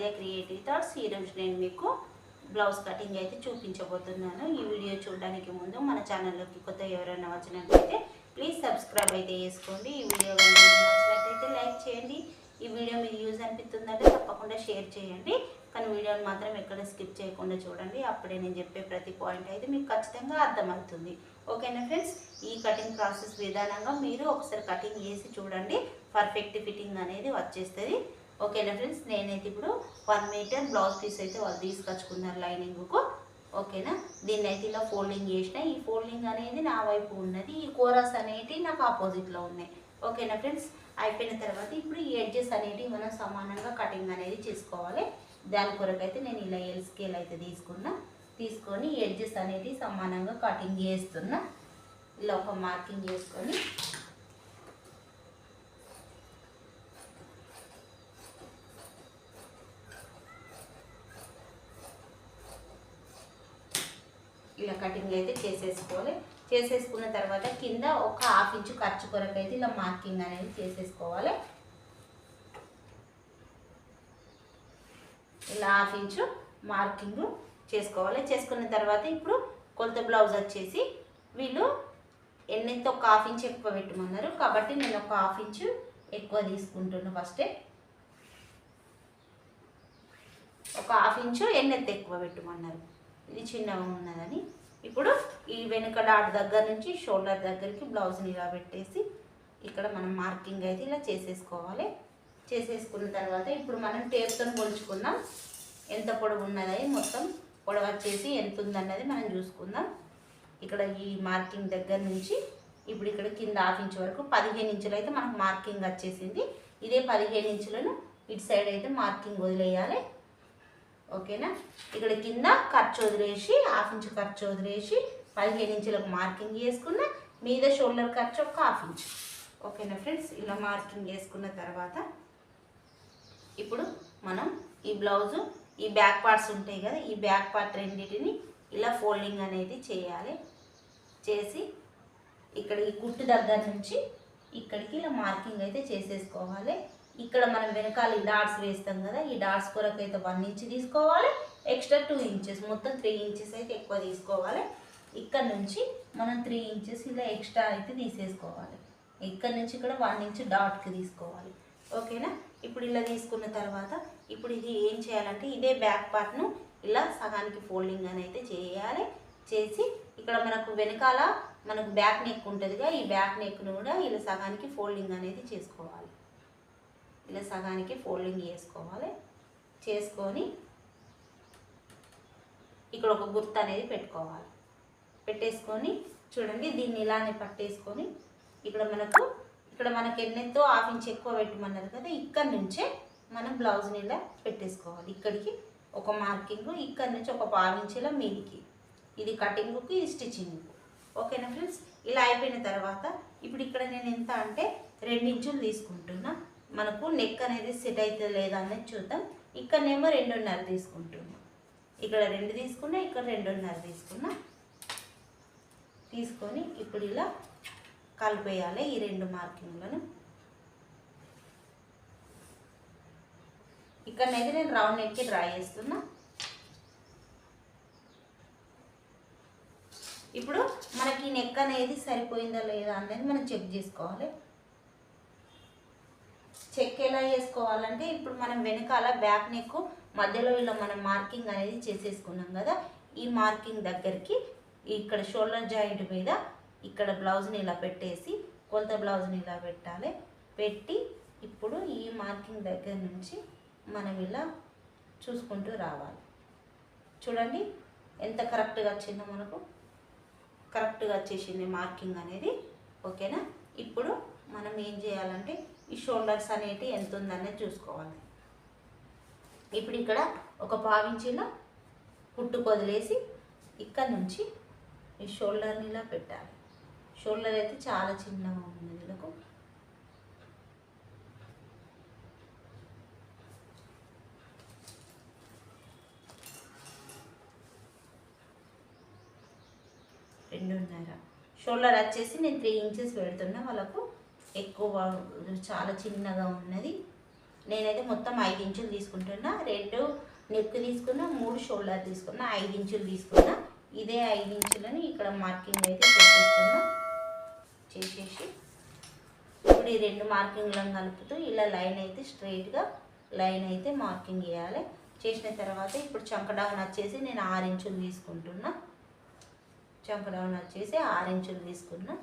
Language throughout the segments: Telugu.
సంధ్య క్రియేటివ్ థాట్స్ ఈరోజు నేను మీకు బ్లౌజ్ కటింగ్ అయితే చూపించబోతున్నాను. ఈ వీడియో చూడడానికి ముందు మన ఛానల్లోకి కొత్త ఎవరైనా వచ్చినట్లయితే ప్లీజ్ సబ్స్క్రైబ్ అయితే చేసుకోండి. ఈ వీడియో నచ్చినట్లయితే లైక్ చేయండి. ఈ వీడియో మీకు యూజ్ అనిపిస్తుందంటే తప్పకుండా షేర్ చేయండి. కానీ వీడియోని మాత్రం ఎక్కడ స్కిప్ చేయకుండా చూడండి. అప్పుడే నేను చెప్పే ప్రతి పాయింట్ అయితే మీకు ఖచ్చితంగా అర్థమవుతుంది. ఓకేనా ఫ్రెండ్స్ ఈ కటింగ్ ప్రాసెస్ విధానంగా మీరు ఒకసారి కటింగ్ చేసి చూడండి. పర్ఫెక్ట్ ఫిట్టింగ్ అనేది వచ్చేస్తుంది. ఓకేనా ఫ్రెండ్స్? నేనైతే ఇప్పుడు వన్ మీటర్ బ్లౌజ్ పీస్ అయితే వాళ్ళు తీసుకొచ్చుకున్నారు లైనింగ్కు ఓకేనా? దీన్ని అయితే ఇలా ఫోల్డింగ్ చేసిన. ఈ ఫోల్డింగ్ అనేది నా వైపు ఉన్నది. ఈ కోరస్ అనేవి నాకు ఆపోజిట్లో ఉన్నాయి. ఓకేనా ఫ్రెండ్స్? అయిపోయిన తర్వాత ఇప్పుడు ఈ ఎడ్జెస్ అనేవి మనం సమానంగా కటింగ్ అనేది చేసుకోవాలి. దాని కొరకు అయితే నేను ఇలా ఎల్ స్కేల్ అయితే తీసుకున్నా. తీసుకొని ఎడ్జెస్ అనేది సమానంగా కటింగ్ చేస్తున్నా. ఇలా ఒక మార్కింగ్ చేసుకొని కటింగ్ అయితే చేసేసుకోవాలి. చేసేసుకున్న తర్వాత కింద ఒక హాఫ్ ఇంచు ఖర్చు కొరకు అయితే ఇలా మార్కింగ్ అనేది చేసేసుకోవాలి. ఇలా హాఫ్ ఇంచు మార్కింగ్ చేసుకోవాలి. చేసుకున్న తర్వాత ఇప్పుడు కొలత బ్లౌజ్ వచ్చేసి వీళ్ళు ఎన్నెంత ఒక హాఫ్ ఇంచ్ ఎక్కువ పెట్టమన్నారు. కాబట్టి నేను ఒక హాఫ్ ఇంచు ఎక్కువ తీసుకుంటున్నాను ఫస్టే. ఒక హాఫ్ ఇంచు ఎన్నెత్త ఎక్కువ పెట్టమన్నారు. ఇది చిన్నగా ఉన్నదని. ఇప్పుడు ఈ వెనుక డాట్ దగ్గర నుంచి షోల్డర్ దగ్గరికి బ్లౌజ్ని ఇలా పెట్టేసి ఇక్కడ మనం మార్కింగ్ అయితే ఇలా చేసేసుకోవాలి. చేసేసుకున్న తర్వాత ఇప్పుడు మనం టేప్తో పోల్చుకుందాం. ఎంత పొడవు ఉన్నది మొత్తం పొడవు వచ్చేసి ఎంత ఉందన్నది మనం చూసుకుందాం. ఇక్కడ ఈ మార్కింగ్ దగ్గర నుంచి ఇప్పుడు ఇక్కడ కింద హాఫ్ ఇంచ్ వరకు పదిహేను ఇంచులు అయితే మనకు మార్కింగ్ వచ్చేసింది. ఇదే పదిహేను ఇంచులను ఇటు సైడ్ అయితే మార్కింగ్ వదిలేయాలి. ఓకేనా? ఇక్కడ కింద ఖర్చు వదిలేసి హాఫ్ ఇంచ్ ఖర్చు వదిలేసి పదిహేను ఇంచులకు మార్కింగ్ చేసుకున్న మీద షోల్డర్ ఖర్చు ఒక హాఫ్ ఇంచ్. ఓకేనా ఫ్రెండ్స్? ఇలా మార్కింగ్ చేసుకున్న తర్వాత ఇప్పుడు మనం ఈ బ్లౌజు ఈ బ్యాక్ పార్ట్స్ ఉంటాయి కదా ఈ బ్యాక్ పార్ట్ రెండింటిని ఇలా ఫోల్డింగ్ అనేది చేయాలి. చేసి ఇక్కడ ఈ కుట్టు దగ్గర నుంచి ఇక్కడికి ఇలా మార్కింగ్ అయితే చేసేసుకోవాలి. ఇక్కడ మనం వెనకాల ఈ డాట్స్ వేస్తాం కదా ఈ డాట్స్ కొరకు అయితే వన్ ఇంచ్ తీసుకోవాలి ఎక్స్ట్రా టూ ఇంచెస్ మొత్తం త్రీ ఇంచెస్ అయితే ఎక్కువ తీసుకోవాలి. ఇక్కడ నుంచి మనం త్రీ ఇంచెస్ ఇలా ఎక్స్ట్రా అయితే తీసేసుకోవాలి. ఇక్కడ నుంచి ఇక్కడ వన్ ఇంచ్ డాట్కి తీసుకోవాలి. ఓకేనా ఇప్పుడు ఇలా తీసుకున్న తర్వాత ఇప్పుడు ఇది ఏం చేయాలంటే ఇదే బ్యాక్ పార్ట్ను ఇలా సగానికి ఫోల్డింగ్ అని అయితే చేయాలి. చేసి ఇక్కడ మనకు వెనకాల మనకు బ్యాక్ నెక్ ఉంటుందిగా ఈ బ్యాక్ నెక్ను కూడా ఇలా సగానికి ఫోల్డింగ్ అనేది చేసుకోవాలి. ఇలా సగానికి ఫోల్డింగ్ చేసుకోవాలి. చేసుకొని ఇక్కడ ఒక గుర్తు అనేది పెట్టుకోవాలి. పెట్టేసుకొని చూడండి దీన్ని ఇలానే పట్టేసుకొని ఇక్కడ మనకు ఇక్కడ మనకి ఎన్నెంతో హాఫ్ ఇంచ్ ఎక్కువ పెట్టమన్నారు కదా ఇక్కడ నుంచే మనం బ్లౌజ్ని ఇలా పెట్టేసుకోవాలి. ఇక్కడికి ఒక మార్కింగ్ ఇక్కడ నుంచి ఒక పావు ఇంచ్ ఇలా మీదికి. ఇది కటింగ్కి ఇది స్టిచ్చింగ్ ఓకేనా ఫ్రెండ్స్? ఇలా అయిపోయిన తర్వాత ఇప్పుడు ఇక్కడ నేను ఎంత అంటే రెండించులు తీసుకుంటున్నాను తీసుకుంటున్నా. మనకు నెక్ అనేది సెట్ అయితే లేదా అనేది చూద్దాం. ఇక్కడనేమో రెండున్నర తీసుకుంటున్నా. ఇక్కడ రెండు తీసుకున్నా ఇక్కడ రెండున్నర తీసుకున్నా. తీసుకొని ఇప్పుడు ఇలా కలిపేయాలి ఈ రెండు మార్కింగ్లను. ఇక్కడనైతే నేను రౌండ్ నెక్కి డ్రా చేస్తున్నా. ఇప్పుడు మనకి నెక్ అనేది సరిపోయిందా లేదా అనేది మనం చెక్ చేసుకోవాలి. చెక్ ఎలా చేసుకోవాలంటే ఇప్పుడు మనం వెనకాల బ్యాక్ నెక్ మధ్యలో ఇలా మనం మార్కింగ్ అనేది చేసేసుకున్నాం కదా ఈ మార్కింగ్ దగ్గరికి ఇక్కడ షోల్డర్ జాయింట్ మీద ఇక్కడ బ్లౌజ్ని ఇలా పెట్టేసి కొలత బ్లౌజ్ని ఇలా పెట్టాలి. పెట్టి ఇప్పుడు ఈ మార్కింగ్ దగ్గర నుంచి మనం ఇలా చూసుకుంటూ రావాలి. చూడండి ఎంత కరెక్ట్గా వచ్చిందో మనకు. కరెక్ట్గా వచ్చేసింది మార్కింగ్ అనేది. ఓకేనా ఇప్పుడు మనం ఏం చేయాలంటే ఈ షోల్డర్స్ అనేటి ఎంత ఉందనేది చూసుకోవాలి. ఇప్పుడు ఇక్కడ ఒక పావించిలో పుట్టు వదిలేసి ఇక్కడ నుంచి ఈ షోల్డర్ని ఇలా పెట్టాలి. షోల్డర్ అయితే చాలా చిన్నగా ఉంది వీళ్ళకు. రెండున్నర. షోల్డర్ వచ్చేసి నేను త్రీ ఇంచెస్ పెడుతున్నా వాళ్ళకు. ఎక్కువ చాలా చిన్నగా ఉన్నది. నేనైతే మొత్తం ఐదు ఇంచులు తీసుకుంటున్నా. రెండు నెక్ తీసుకున్నా మూడు షోల్డర్ తీసుకున్నా ఐదు ఇంచులు తీసుకున్నా. ఇదే ఐదు ఇంచులని ఇక్కడ మార్కింగ్ అయితే చేసేస్తున్నా. చేసేసి ఇప్పుడు ఈ రెండు మార్కింగ్లను కలుపుతూ ఇలా లైన్ అయితే స్ట్రైట్గా లైన్ అయితే మార్కింగ్ చేయాలి. చేసిన తర్వాత ఇప్పుడు చంకడౌన్ వచ్చేసి నేను ఆరు ఇంచులు తీసుకుంటున్నా. చంకడౌన్ వచ్చేసి ఆరు ఇంచులు తీసుకున్నా.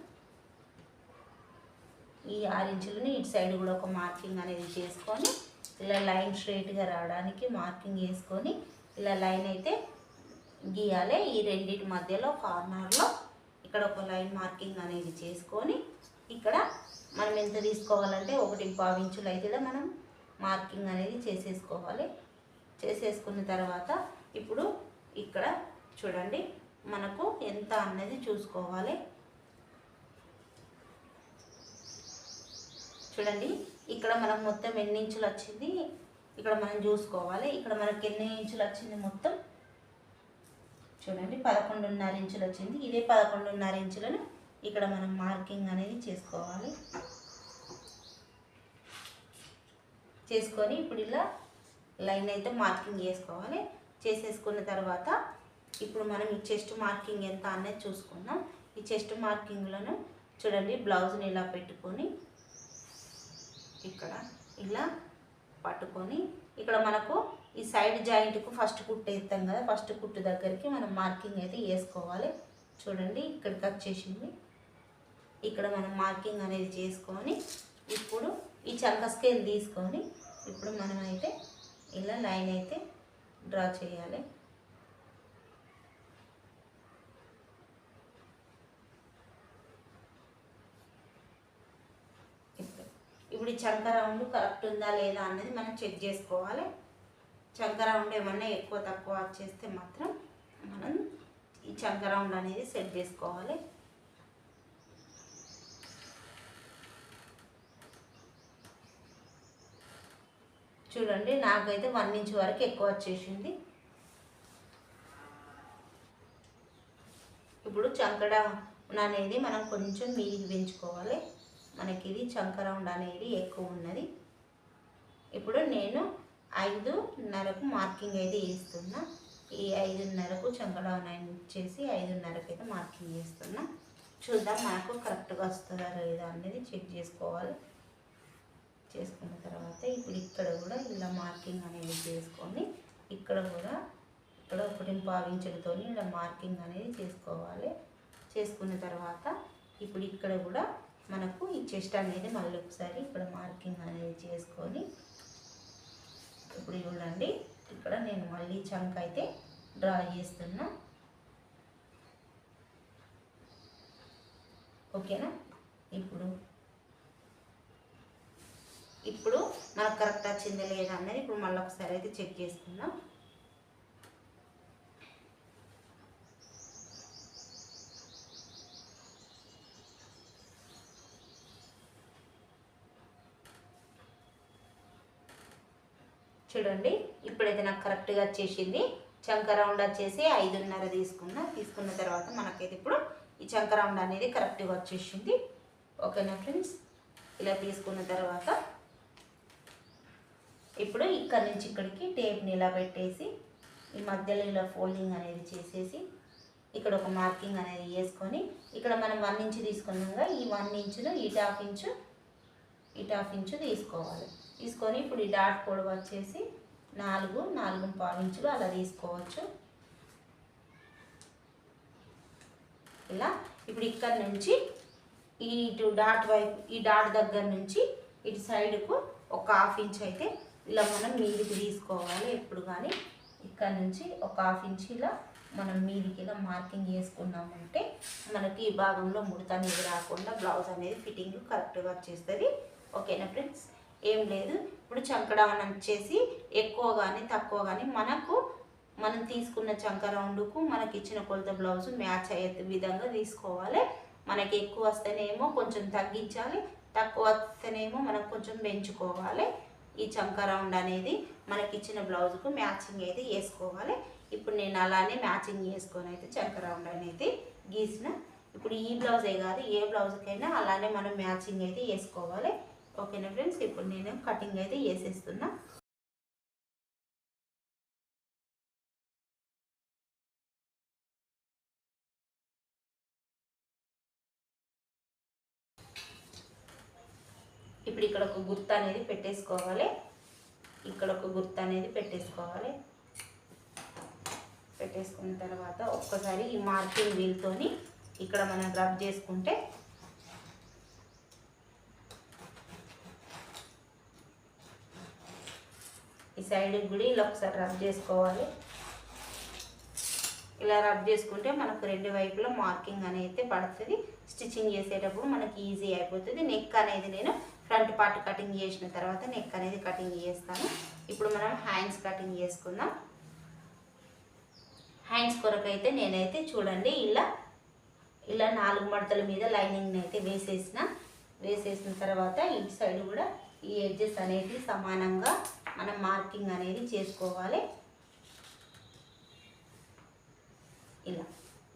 ఈ ఆరు ఇంచులని ఇటు సైడ్ కూడా ఒక మార్కింగ్ అనేది చేసుకొని ఇలా లైన్ స్ట్రైట్గా రావడానికి మార్కింగ్ వేసుకొని ఇలా లైన్ అయితే గీయాలి. ఈ రెండింటి మధ్యలో కార్నర్లో ఇక్కడ ఒక లైన్ మార్కింగ్ అనేది చేసుకొని ఇక్కడ మనం ఎంత తీసుకోవాలంటే ఒకటి పావు అయితే మనం మార్కింగ్ అనేది చేసేసుకోవాలి. చేసేసుకున్న తర్వాత ఇప్పుడు ఇక్కడ చూడండి మనకు ఎంత అన్నది చూసుకోవాలి. చూడండి ఇక్కడ మనం మొత్తం ఎన్ని ఇంచులు వచ్చింది? ఇక్కడ మనం చూసుకోవాలి. ఇక్కడ మనకి ఎన్ని ఇంచులు వచ్చింది మొత్తం? చూడండి పదకొండున్నర ఇంచులు వచ్చింది. ఇదే పదకొండున్నర ఇంచులను ఇక్కడ మనం మార్కింగ్ అనేది చేసుకోవాలి. చేసుకొని ఇప్పుడు ఇలా లైన్ అయితే మార్కింగ్ చేసుకోవాలి. చేసేసుకున్న తర్వాత ఇప్పుడు మనం ఈ చెస్ట్ మార్కింగ్ ఎంత అనేది చూసుకుందాం. ఈ చెస్ట్ మార్కింగ్లను చూడండి బ్లౌజ్ని ఇలా పెట్టుకొని ఇక్కడ ఇలా పట్టుకొని ఇక్కడ మనకు ఈ సైడ్ జాయింట్కు ఫస్ట్ కుట్టు వేస్తాం కదా ఫస్ట్ కుట్టు దగ్గరికి మనం మార్కింగ్ అయితే వేసుకోవాలి చూడండి ఇక్కడికి వచ్చేసింది. ఇక్కడ మనం మార్కింగ్ అనేది చేసుకొని ఇప్పుడు ఈ చంక స్కేల్ తీసుకొని ఇప్పుడు మనమైతే ఇలా లైన్ అయితే డ్రా చేయాలి ఇప్పుడు ఇప్పుడు ఈ చంక రౌండ్ కరెక్ట్ ఉందా లేదా అనేది మనం చెక్ చేసుకోవాలి. చంక రౌండ్ ఏమన్నా ఎక్కువ తక్కువ వచ్చేస్తే మాత్రం మనం ఈ చంక రౌండ్ అనేది సెట్ చేసుకోవాలి. చూడండి నాకైతే వన్ ఇంచ్ వరకు ఎక్కువ వచ్చేసింది. ఇప్పుడు చంకడ అనేది మనం కొంచెం మీదికి పెంచుకోవాలి. మనకి ఇది చంక రౌండ్ అనేది ఎక్కువ ఉన్నది. ఇప్పుడు నేను ఐదున్నరకు మార్కింగ్ అయితే వేస్తున్నా ఈ ఐదున్నరకు చంక డౌన్ చేసి ఐదున్నరకు అయితే మార్కింగ్ చేస్తున్నా. చూద్దాం మనకు కరెక్ట్గా వస్తుందా లేదా అనేది చెక్ చేసుకోవాలి. చేసుకున్న తర్వాత ఇప్పుడు ఇక్కడ కూడా ఇలా మార్కింగ్ అనేది చేసుకొని ఇక్కడ కూడా ఇక్కడ ఒకటి పావించడంతో ఇలా మార్కింగ్ అనేది చేసుకోవాలి. చేసుకున్న తర్వాత ఇప్పుడు ఇక్కడ కూడా మనకు ఈ చెస్ట్ అనేది మళ్ళీ ఒకసారి ఇక్కడ మార్కింగ్ అనేది చేసుకొని ఇప్పుడు చూడండి ఇక్కడ నేను మళ్ళీ చంక్ అయితే డ్రా చేస్తున్నా. ఓకేనా? ఇప్పుడు ఇప్పుడు మనకు కరెక్ట్ వచ్చిందా లేదా అనేది ఇప్పుడు మళ్ళీ ఒకసారి అయితే చెక్ చేసుకుందాం. చూడండి ఇప్పుడైతే నాకు కరెక్ట్గా వచ్చేసింది. చంక రౌండ్ వచ్చేసి ఐదున్నర తీసుకున్నా. తీసుకున్న తర్వాత మనకైతే ఇప్పుడు ఈ చంక రౌండ్ అనేది కరెక్ట్గా వచ్చేసింది. ఓకేనా ఫ్రెండ్స్? ఇలా తీసుకున్న తర్వాత ఇప్పుడు ఇక్కడ నుంచి ఇక్కడికి టేప్ని ఇలా పెట్టేసి ఈ మధ్యలో ఇలా ఫోల్డింగ్ అనేది చేసేసి ఇక్కడ ఒక మార్కింగ్ అనేది వేసుకొని ఇక్కడ మనం వన్ ఇంచు తీసుకున్నాగా ఈ వన్ ఇంచును ఈ టాఫ్ ఇంచు ఇటు హాఫ్ ఇంచు తీసుకోవాలి. తీసుకొని ఇప్పుడు ఈ డాట్ పొడవు వచ్చేసి నాలుగు నాలుగు పావు ఇంచులు అలా తీసుకోవచ్చు. ఇలా ఇప్పుడు ఇక్కడ నుంచి ఇటు డాట్ వైపు ఈ డాట్ దగ్గర నుంచి ఇటు సైడ్కు ఒక హాఫ్ ఇంచ్ అయితే ఇలా మనం మీదికి తీసుకోవాలి. ఎప్పుడు కానీ ఇక్కడ నుంచి ఒక హాఫ్ ఇంచ్ ఇలా మనం మీదికి ఇలా మార్కింగ్ చేసుకున్నామంటే మనకి ఈ భాగంలో ముడత అనేది రాకుండా బ్లౌజ్ అనేది ఫిట్టింగ్ కరెక్ట్గా వచ్చేస్తుంది. ఓకేనా ఫ్రెండ్స్? ఏం లేదు. ఇప్పుడు చంకడౌన్ వచ్చేసి ఎక్కువ కానీ తక్కువ కానీ మనకు మనం తీసుకున్న చంక రౌండ్కు మనకి ఇచ్చిన కొలత బ్లౌజ్ మ్యాచ్ అయ్యే విధంగా తీసుకోవాలి. మనకి ఎక్కువ వస్తేనేమో కొంచెం తగ్గించాలి. తక్కువ వస్తేనేమో మనం కొంచెం పెంచుకోవాలి. ఈ చంక రౌండ్ అనేది మనకి ఇచ్చిన బ్లౌజ్కు మ్యాచింగ్ అయితే వేసుకోవాలి. ఇప్పుడు నేను అలానే మ్యాచింగ్ చేసుకొని అయితే చంక రౌండ్ అనేది గీసిన. ఇప్పుడు ఈ బ్లౌజే కాదు ఏ బ్లౌజ్కైనా అలానే మనం మ్యాచింగ్ అయితే వేసుకోవాలి. ఓకేనా ఫ్రెండ్స్? ఇప్పుడు నేను కటింగ్ అయితే వేసేస్తున్నా. ఇప్పుడు ఇక్కడ ఒక గుర్తు అనేది పెట్టేసుకోవాలి. ఇక్కడ ఒక గుర్తు అనేది పెట్టేసుకోవాలి. పెట్టేసుకున్న తర్వాత ఒక్కసారి ఈ మార్కింగ్ వీల్తోని ఇక్కడ మనం రబ్ చేసుకుంటే ఈ సైడ్ కూడా ఇలా ఒకసారి రబ్ చేసుకోవాలి. ఇలా రబ్ చేసుకుంటే మనకు రెండు వైపులా మార్కింగ్ అనేది పడుతుంది. స్టిచ్చింగ్ చేసేటప్పుడు మనకి ఈజీ అయిపోతుంది. నెక్ అనేది నేను ఫ్రంట్ పార్ట్ కటింగ్ చేసిన తర్వాత నెక్ అనేది కటింగ్ చేస్తాను. ఇప్పుడు మనం హ్యాండ్స్ కటింగ్ చేసుకుందాం. హ్యాండ్స్ కొరకు అయితే నేనైతే చూడండి ఇలా ఇలా నాలుగు మడతల మీద లైనింగ్ని అయితే వేసేసిన వేసేసిన తర్వాత ఇటు సైడ్ కూడా ఈ ఎడ్జెస్ అనేది సమానంగా మనం మార్కింగ్ అనేది చేసుకోవాలి. ఇలా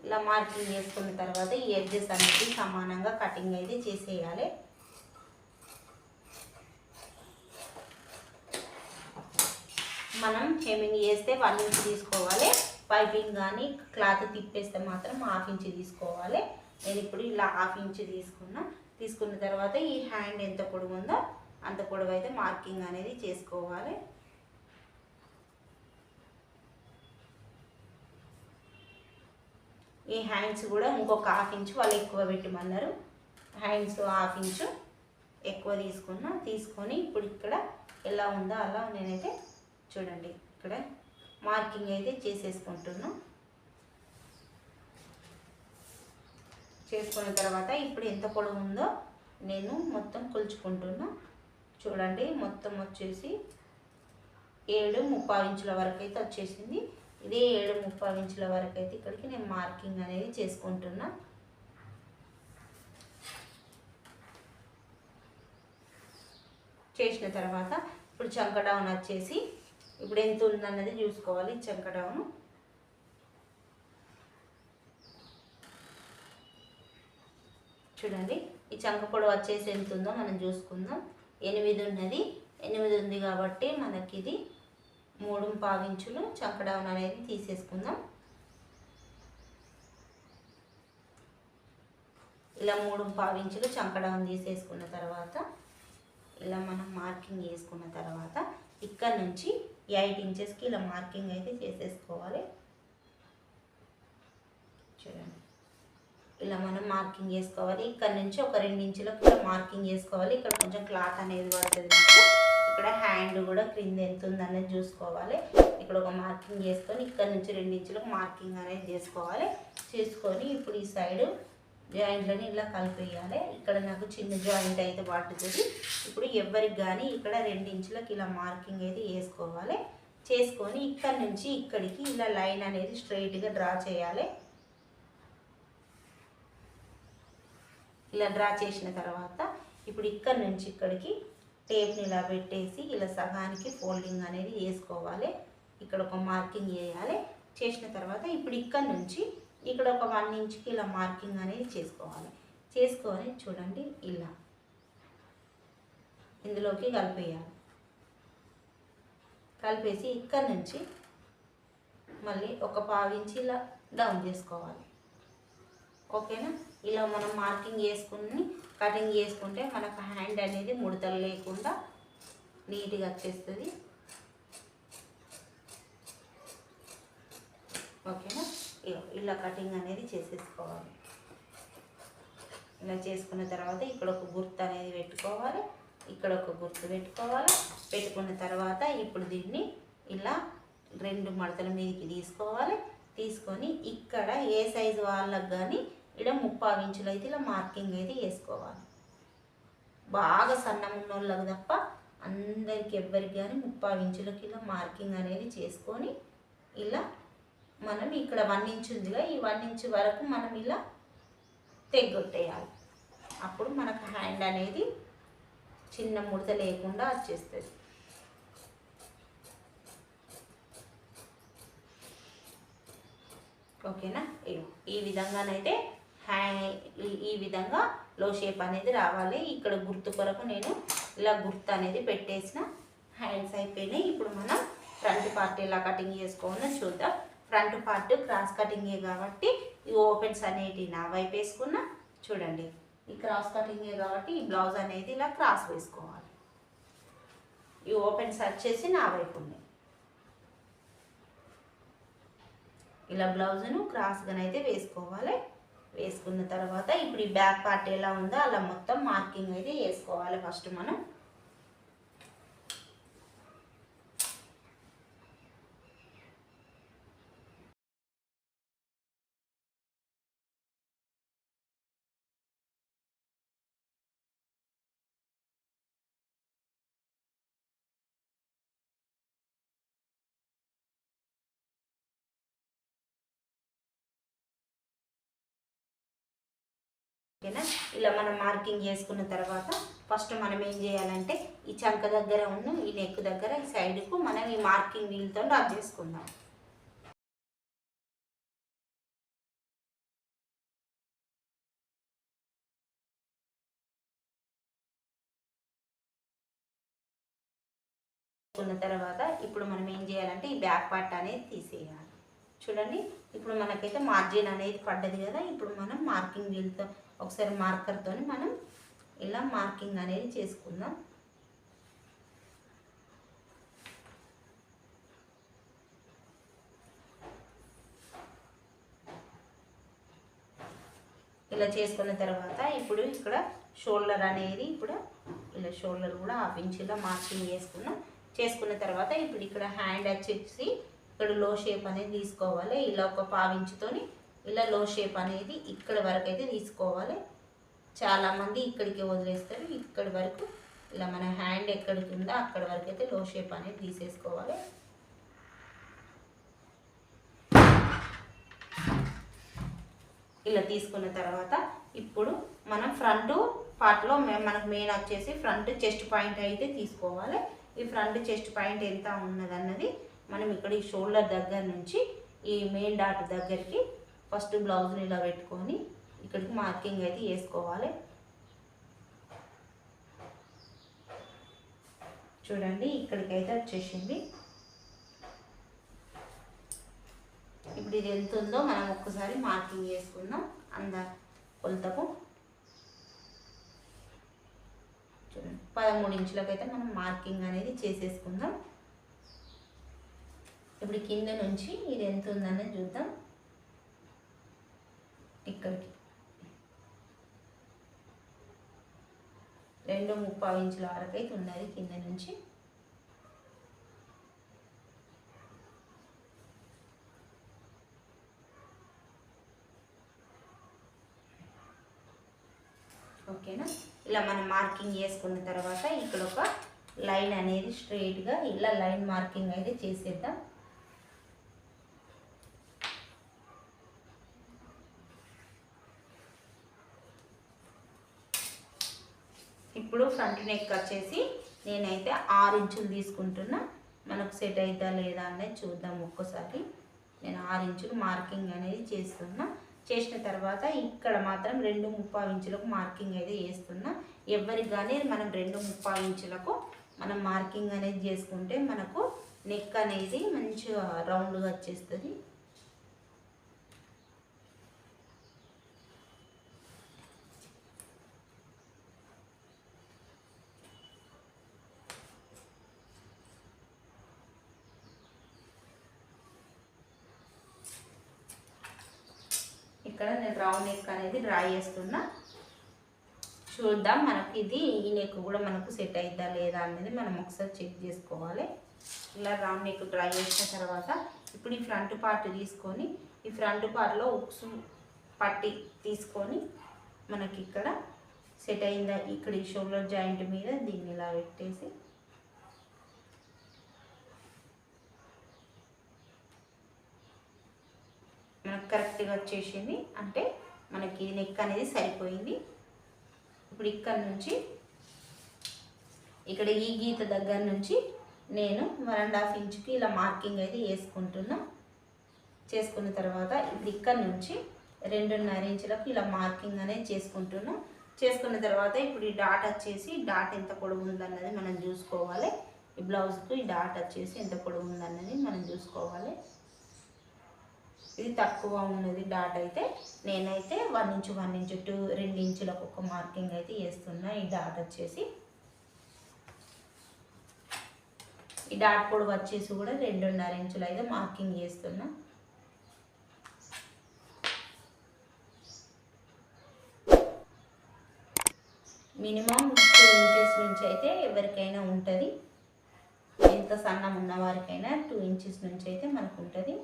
ఇలా మార్కింగ్ చేసుకున్న తర్వాత ఈ ఎడ్జెస్ అనేది సమానంగా కటింగ్ అయితే చేసేయాలి. మనం చెమింగ్ చేస్తే వన్ ఇంచ్ తీసుకోవాలి. పైపింగ్ కానీ క్లాత్ తిప్పేస్తే మాత్రం హాఫ్ ఇంచ్ తీసుకోవాలి. నేను ఇప్పుడు ఇలా హాఫ్ ఇంచ్ తీసుకున్నా. తీసుకున్న తర్వాత ఈ హ్యాండ్ ఎంత పొడుగుందో అంత పొడవు అయితే మార్కింగ్ అనేది చేసుకోవాలి. ఈ హ్యాండ్స్ కూడా ఇంకొక హాఫ్ ఇంచు వాళ్ళు ఎక్కువ పెట్టమన్నారు. హ్యాండ్స్ హాఫ్ ఇంచు ఎక్కువ తీసుకున్నా తీసుకొని ఇప్పుడు ఇక్కడ ఎలా ఉందో అలా నేనైతే చూడండి. ఇక్కడ మార్కింగ్ అయితే చేసేసుకుంటున్నా. చేసుకున్న తర్వాత ఇప్పుడు ఎంత పొడవు ఉందో నేను మొత్తం కొలుచుకుంటున్నా. చూడండి మొత్తం వచ్చేసి ఏడు ముప్పై ఇంచుల వరకు అయితే వచ్చేసింది. ఇదే ఏడు ముప్పై ఇంచుల వరకు అయితే ఇక్కడికి నేను మార్కింగ్ అనేది చేసుకుంటున్నా. చేసిన తర్వాత ఇప్పుడు చంక డౌన్ వచ్చేసి ఇప్పుడు ఎంత ఉందన్నది చూసుకోవాలి చంక డౌన్ చూడండి ఈ చంక పొడవు వచ్చేసి ఎంత ఉందో మనం చూసుకుందాం. ఎనిమిది ఉన్నది ఎనిమిది ఉంది కాబట్టి మనకి ఇది మూడు పావించులు చంక డౌన్ అనేది తీసేసుకుందాం. ఇలా మూడు పావించులు చంక తీసేసుకున్న తర్వాత ఇలా మనం మార్కింగ్ చేసుకున్న తర్వాత ఇక్కడ నుంచి ఎయిట్ ఇంచెస్కి ఇలా మార్కింగ్ అయితే చేసేసుకోవాలి. చూడండి. ఇలా మనం మార్కింగ్ చేసుకోవాలి. ఇక్కడ నుంచి ఒక రెండు ఇంచులకు ఇలా మార్కింగ్ చేసుకోవాలి. ఇక్కడ కొంచెం క్లాత్ అనేది పడుతుంది ఇక్కడ హ్యాండ్ కూడా క్రింద ఎంత అనేది చూసుకోవాలి. ఇక్కడ ఒక మార్కింగ్ చేసుకొని ఇక్కడ నుంచి రెండు ఇంచులకు మార్కింగ్ అనేది చేసుకోవాలి. చేసుకొని ఇప్పుడు ఈ సైడు జాయింట్లని ఇలా కలిపేయాలి. ఇక్కడ నాకు చిన్న జాయింట్ అయితే పట్టుతుంది. ఇప్పుడు ఎవరికి కానీ ఇక్కడ రెండు ఇంచులకు ఇలా మార్కింగ్ అయితే వేసుకోవాలి చేసుకొని ఇక్కడ నుంచి ఇక్కడికి ఇలా లైన్ అనేది స్ట్రైట్గా డ్రా చేయాలి. ఇలా డ్రా చేసిన తర్వాత ఇప్పుడు ఇక్కడ నుంచి ఇక్కడికి టేప్ని ఇలా పెట్టేసి ఇలా సగానికి ఫోల్డింగ్ అనేది వేసుకోవాలి. ఇక్కడ ఒక మార్కింగ్ వేయాలి. చేసిన తర్వాత ఇప్పుడు ఇక్కడ నుంచి ఇక్కడ ఒక వన్ ఇంచ్కి ఇలా మార్కింగ్ అనేది చేసుకోవాలి. చేసుకొని చూడండి ఇలా ఇందులోకి కలిపేయాలి. కలిపేసి ఇక్కడ నుంచి మళ్ళీ ఒక పావించి ఇలా డౌన్ చేసుకోవాలి. ఓకేనా? ఇలా మనం మార్కింగ్ చేసుకుని కటింగ్ చేసుకుంటే మనకు హ్యాండ్ అనేది ముడతలు లేకుండా నీట్గా వచ్చేస్తుంది. ఓకేనా? ఇలా కటింగ్ అనేది చేసేసుకోవాలి. ఇలా చేసుకున్న తర్వాత ఇక్కడ ఒక గుర్తు అనేది పెట్టుకోవాలి. ఇక్కడ ఒక గుర్తు పెట్టుకోవాలి. పెట్టుకున్న తర్వాత ఇప్పుడు దీన్ని ఇలా రెండు మడతల మీదకి తీసుకోవాలి. తీసుకొని ఇక్కడ ఏ సైజు వాళ్ళకి కానీ ఇక్కడ ముప్పావు ఇంచులు అయితే ఇలా మార్కింగ్ అయితే వేసుకోవాలి బాగా సన్నం ఉన్న వాళ్ళకి తప్ప అందరికి ఎవ్వరికి కానీ ముప్పై ఇంచులకి ఇలా మార్కింగ్ అనేది చేసుకొని ఇలా మనం ఇక్కడ వన్ ఇంచ్ ఉందిగా ఈ వన్ ఇంచ్ వరకు మనం ఇలా తెగ్గొట్టేయాలి. అప్పుడు మనకు హ్యాండ్ అనేది చిన్న ముడత లేకుండా వచ్చేస్తుంది. ఓకేనా? ఈ విధంగానైతే హ్యా ఈ- ఈ విధంగా లో షేప్ అనేది రావాలి. ఇక్కడ గుర్తు కొరకు నేను ఇలా గుర్తు అనేది పెట్టేసిన హ్యాండ్స్ అయిపోయినాయి. ఇప్పుడు మనం ఫ్రంట్ పార్ట్ ఎలా కటింగ్ చేసుకోవాలో చూద్దాం. ఫ్రంట్ పార్ట్ క్రాస్ కటింగే కాబట్టి ఈ ఓపెన్స్ అనేటి నా వైపు వేసుకున్నా చూడండి. ఈ క్రాస్ కటింగే కాబట్టి ఈ బ్లౌజ్ అనేది ఇలా క్రాస్ వేసుకోవాలి. ఈ ఓపెన్స్ వచ్చేసి నా వైపు ఉన్నాయి ఇలా బ్లౌజ్ను క్రాస్గానైతే వేసుకోవాలి. వేసుకున్న తర్వాత ఇప్పుడు ఈ బ్యాక్ పార్ట్ ఎలా ఉందో అలా మొత్తం మార్కింగ్ అయితే వేసుకోవాలి ఫస్ట్ మనం. ఓకేనా? ఇలా మనం మార్కింగ్ చేసుకున్న తర్వాత ఫస్ట్ మనం ఏం చేయాలంటే ఈ చంక దగ్గర ఉన్న ఈ నెక్ దగ్గర ఈ సైడ్కు మనం ఈ మార్కింగ్ వీల్తో రబ్ చేసుకుందాం. చేసుకున్న తర్వాత ఇప్పుడు మనం ఏం చేయాలంటే ఈ బ్యాక్ పార్ట్ అనేది తీసేయాలి. చూడండి ఇప్పుడు మనకైతే మార్జిన్ అనేది పడ్డది కదా ఇప్పుడు మనం మార్కింగ్ వీల్తో ఒకసారి మార్కర్తో మనం ఇలా మార్కింగ్ అనేది చేసుకుందాం. ఇలా చేసుకున్న తర్వాత ఇప్పుడు ఇక్కడ షోల్డర్ అనేది ఇప్పుడు ఇలా షోల్డర్ కూడా హాఫ్ ఇంచ్ మార్కింగ్ చేసుకున్నాం. చేసుకున్న తర్వాత ఇప్పుడు ఇక్కడ హ్యాండ్ వచ్చేసి ఇక్కడ లో షేప్ అనేది తీసుకోవాలి. ఇలా ఒక పావించుతోని ఇలా లో షేప్ అనేది ఇక్కడ వరకు అయితే తీసుకోవాలి చాలామంది ఇక్కడికి వదిలేస్తారు. ఇక్కడి వరకు ఇలా మన హ్యాండ్ ఎక్కడికి ఉందో అక్కడ వరకు అయితే లో షేప్ అనేది తీసేసుకోవాలి. ఇలా తీసుకున్న తర్వాత ఇప్పుడు మనం ఫ్రంట్ పార్ట్లో మనకు మెయిన్ వచ్చేసి ఫ్రంట్ చెస్ట్ పాయింట్ అయితే తీసుకోవాలి. ఈ ఫ్రంట్ చెస్ట్ పాయింట్ ఎంత ఉన్నదన్నది మనం ఇక్కడ ఈ షోల్డర్ దగ్గర నుంచి ఈ మెయిన్ డాట్ దగ్గరికి ఫస్ట్ బ్లౌజ్ని ఇలా పెట్టుకొని ఇక్కడికి మార్కింగ్ అయితే వేసుకోవాలి చూడండి ఇక్కడికైతే వచ్చేసింది. ఇప్పుడు ఇది ఎంత ఉందో మనం ఒక్కసారి మార్కింగ్ చేసుకుందాం. అంద కొలతకు. చూడండి పదమూడు ఇంచులకైతే మనం మార్కింగ్ అనేది చేసేసుకుందాం. ఇప్పుడు కింద నుంచి ఇది ఎంత ఉందనేది చూద్దాం. ఇక్కడికి. రెండు ముప్పావు ఇంచుల వరకు అయితే ఉన్నది కింద నుంచి. ఓకేనా? ఇలా మనం మార్కింగ్ చేసుకున్న తర్వాత ఇక్కడ ఒక లైన్ అనేది స్ట్రైట్గా ఇలా లైన్ మార్కింగ్ అయితే చేసేద్దాం ఇప్పుడు ఫ్రంట్ నెక్ వచ్చేసి నేనైతే ఆరు ఇంచులు తీసుకుంటున్నా. మనకు సెట్ అవుతా లేదా అనేది చూద్దాం ఒక్కసారి. నేను ఆరు ఇంచులు మార్కింగ్ అనేది చేస్తున్నా. చేసిన తర్వాత ఇక్కడ మాత్రం రెండు ముప్పై ఇంచులకు మార్కింగ్ అయితే చేస్తున్నా. ఎవరికి కానీ మనం రెండు ముప్పై ఇంచులకు మనం మార్కింగ్ అనేది చేసుకుంటే మనకు నెక్ అనేది మంచిగా రౌండ్గా వచ్చేస్తుంది ఇక్కడ నేను రౌండ్ నెక్ అనేది డ్రా చేస్తున్నా. చూద్దాం మనకి ఇది ఈ నెక్ కూడా మనకు సెట్ అవుతుందా లేదా అనేది మనం ఒకసారి చెక్ చేసుకోవాలి. ఇలా రౌండ్ నెక్ డ్రా చేసిన తర్వాత ఇప్పుడు ఈ ఫ్రంట్ పార్ట్ తీసుకొని ఈ ఫ్రంట్ పార్ట్లో ఉక్స్ పట్టి తీసుకొని మనకి ఇక్కడ సెట్ అయిందా. ఇక్కడ ఈ షోల్డర్ జాయింట్ మీద దీన్ని ఇలా పెట్టేసి మనకు కరెక్ట్గా వచ్చేసింది. అంటే మనకి నెక్ అనేది సరిపోయింది. ఇప్పుడు ఇక్కడ నుంచి ఇక్కడ ఈ గీత దగ్గర నుంచి నేను వన్ అండ్ హాఫ్ ఇంచుకి ఇలా మార్కింగ్ అయితే వేసుకుంటున్నా. చేసుకున్న తర్వాత ఇప్పుడు ఇక్కడ నుంచి రెండున్నర ఇంచులకు ఇలా మార్కింగ్ అనేది చేసుకుంటున్నా. చేసుకున్న తర్వాత ఇప్పుడు ఈ డాట్ వచ్చేసి డాట్ ఎంత పొడవు ఉందన్నది మనం చూసుకోవాలి. ఈ బ్లౌజ్కు ఈ డాట్ వచ్చేసి ఎంత పొడవు ఉందన్నది మనం చూసుకోవాలి. ఇది తక్కువ ఉన్నది డాట్ అయితే నేనైతే one inch one inch two రెండు ఇంచులకు ఒక మార్కింగ్ అయితే వేస్తున్నా ఈ డాట్ వచ్చేసి ఈ డాట్ పొడవు వచ్చేసి కూడా రెండున్నర ఇంచులు అయితే మార్కింగ్ చేస్తున్నా. మినిమం టూ ఇంచెస్ నుంచి అయితే ఎవరికైనా ఉంటుంది. ఎంత సన్నం ఉన్న వారికైనా టూ ఇంచెస్ నుంచి అయితే మనకు ఉంటుంది.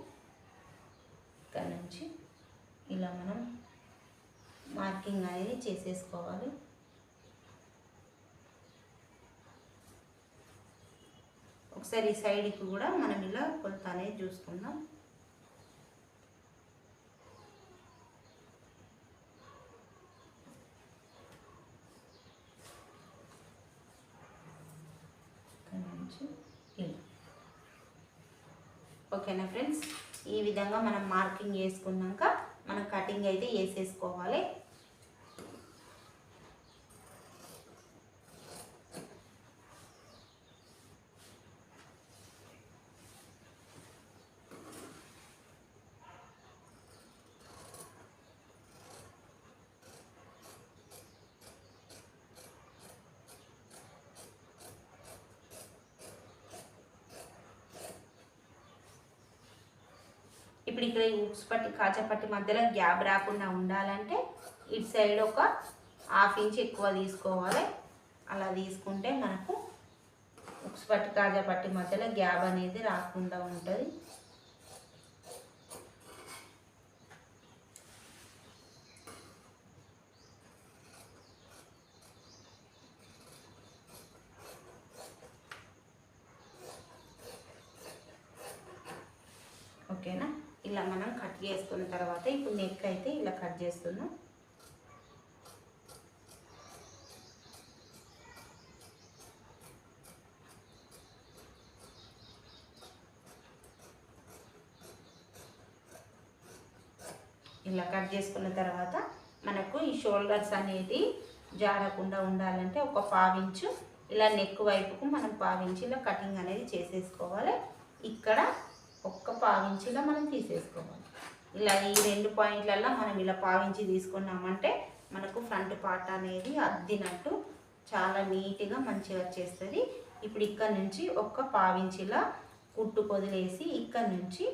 ఇక్కడ నుంచి ఇలా మనం మార్కింగ్ అనేది చేసేసుకోవాలి. ఒకసారి ఈ సైడ్కి కూడా మనం ఇలా కొలత అనేది చూసుకుందాం. ఓకేనా ఫ్రెండ్స్? ఈ విధంగా మనం మార్కింగ్ వేసుకున్నాక మనం కటింగ్ అయితే వేసేసుకోవాలి. ఇప్పుడు ఇక్కడ ఉప్స్ పట్టి కాచపట్టి మధ్యలో గ్యాప్ రాకుండా ఉండాలంటే ఇటు సైడ్ ఒక హాఫ్ ఇంచ్ ఎక్కువ తీసుకోవాలి. అలా తీసుకుంటే మనకు ఉప్స్ పట్టి కాజా పట్టి మధ్యలో గ్యాప్ అనేది రాకుండా ఉంటుంది ఓకేనా ఇలా మనం కట్ చేసుకున్న తర్వాత ఇప్పుడు నెక్ అయితే ఇలా కట్ చేస్తున్నాం. ఇలా కట్ చేసుకున్న తర్వాత మనకు ఈ షోల్డర్స్ అనేది జారకుండా ఉండాలంటే ఒక పావించు ఇలా నెక్ వైపుకు మనం పావించి ఇలా కటింగ్ అనేది చేసేసుకోవాలి. ఇక్కడ ఒక్క పావించిలో మనం తీసేసుకోవాలి. ఇలా ఈ రెండు పాయింట్లలో మనం ఇలా పావించి తీసుకున్నామంటే మనకు ఫ్రంట్ పార్ట్ అనేది అద్దినట్టు చాలా నీట్గా మంచిగా వచ్చేస్తుంది. ఇప్పుడు ఇక్కడ నుంచి ఒక్క పావించిలా కుట్టు పొదిలేసి ఇక్కడ నుంచి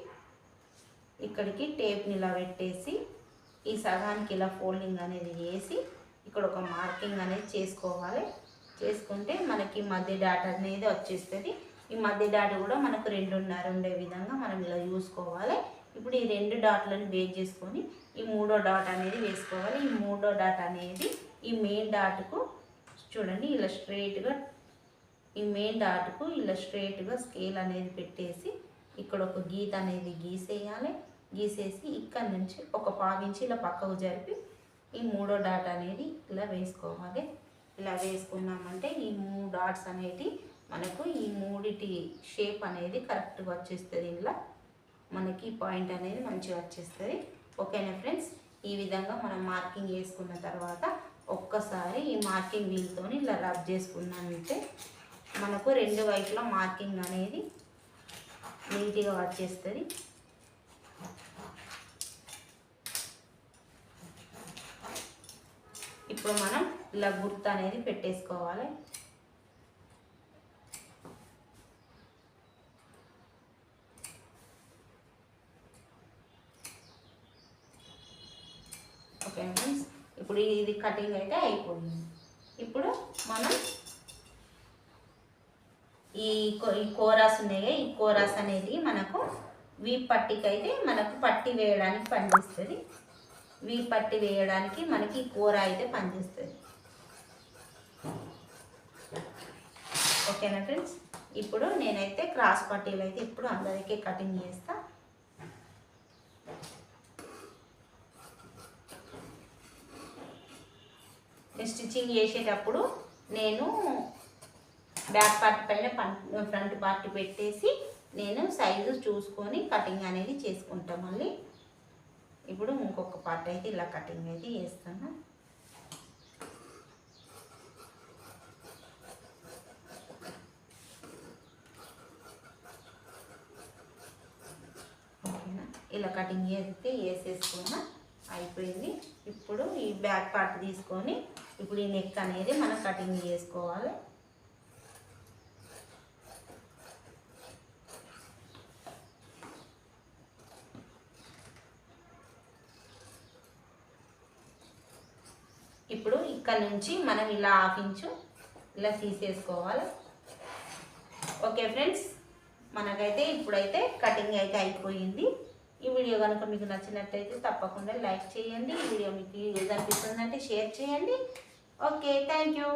ఇక్కడికి టేప్ని ఇలా పెట్టేసి ఈ సగానికి ఇలా ఫోల్డింగ్ అనేది చేసి ఇక్కడ ఒక మార్కింగ్ అనేది చేసుకోవాలి. చేసుకుంటే మనకి మధ్య డాట్ అనేది వచ్చేస్తుంది. ఈ మధ్య డాట్ కూడా మనకు రెండున్నర ఉండే విధంగా మనం ఇలా చూసుకోవాలి. ఇప్పుడు ఈ రెండు డాట్లను బేస్ చేసుకొని ఈ మూడో డాట్ అనేది వేసుకోవాలి. ఈ మూడో డాట్ అనేది ఈ మెయిన్ డాట్కు చూడండి ఇలా స్ట్రైట్గా ఈ మెయిన్ డాట్కు ఇలా స్ట్రైట్గా స్కేల్ అనేది పెట్టేసి ఇక్కడ ఒక గీత అనేది గీసేయాలి. గీసేసి ఇక్కడ నుంచి ఒక పావించి ఇలా పక్కకు జరిపి ఈ మూడో డాట్ అనేది ఇలా వేసుకోవాలి. ఇలా వేసుకున్నామంటే ఈ మూడు డాట్స్ అనేటివి మనకు ఈ మూడిటి షేప్ అనేది కరెక్ట్గా వచ్చేస్తుంది. ఇలా మనకి పాయింట్ అనేది మంచిగా వచ్చేస్తుంది. ఓకేనా ఫ్రెండ్స్ ఈ విధంగా మనం మార్కింగ్ వేసుకున్న తర్వాత ఒక్కసారి ఈ మార్కింగ్ వీల్తో ఇలా రబ్ చేసుకున్నామంటే మనకు రెండు వైపులా మార్కింగ్ అనేది నీట్గా వచ్చేస్తుంది. ఇప్పుడు మనం ఇలా గుర్తు అనేది పెట్టేసుకోవాలి ఓకే ఫ్రెండ్స్ ఇప్పుడు ఇది కటింగ్ అయితే అయిపోయింది. ఇప్పుడు మనం ఈ కో- ఈ కోరాస్ ఉన్నాయి ఈ కోరాస్ అనేది మనకు వీ పట్టికి అయితే మనకు పట్టి వేయడానికి పనిచేస్తుంది. వీ పట్టి వేయడానికి మనకి ఈ కూర అయితే పనిచేస్తుంది. ఓకేనా ఫ్రెండ్స్? ఇప్పుడు నేనైతే క్రాస్ పట్టీలు అయితే ఇప్పుడు అందరికీ కటింగ్ చేస్తా. స్టిచ్చింగ్ చేసేటప్పుడు నేను బ్యాక్ పార్ట్ పైన ఫ్రంట్ పార్ట్ పెట్టేసి నేను సైజు చూసుకొని కటింగ్ అనేది చేసుకుంటా మళ్ళీ. ఇప్పుడు ఇంకొక పార్ట్ అయితే ఇలా కటింగ్ అయితే చేస్తాను. ఓకేనా? ఇలా కటింగ్ చేస్తే వేసేసుకున్నా అయిపోయింది. ఇప్పుడు ఈ బ్యాక్ పార్ట్ తీసుకొని ఇప్పుడు ఈ నెక్ అనేది మనం కటింగ్ చేసుకోవాలి. ఇప్పుడు ఇక్కడ నుంచి మనం ఇలా హాఫ్ ఇంచు ఇలా తీసేసుకోవాలి. ఓకే ఫ్రెండ్స్ మనకైతే ఇప్పుడైతే కటింగ్ అయితే అయిపోయింది. ఈ వీడియో కనుక మీకు నచ్చినట్టయితే తప్పకుండా లైక్ చేయండి. ఈ వీడియో మీకు యూజ్ అనిపిస్తుందంటే షేర్ చేయండి. Okay thank you.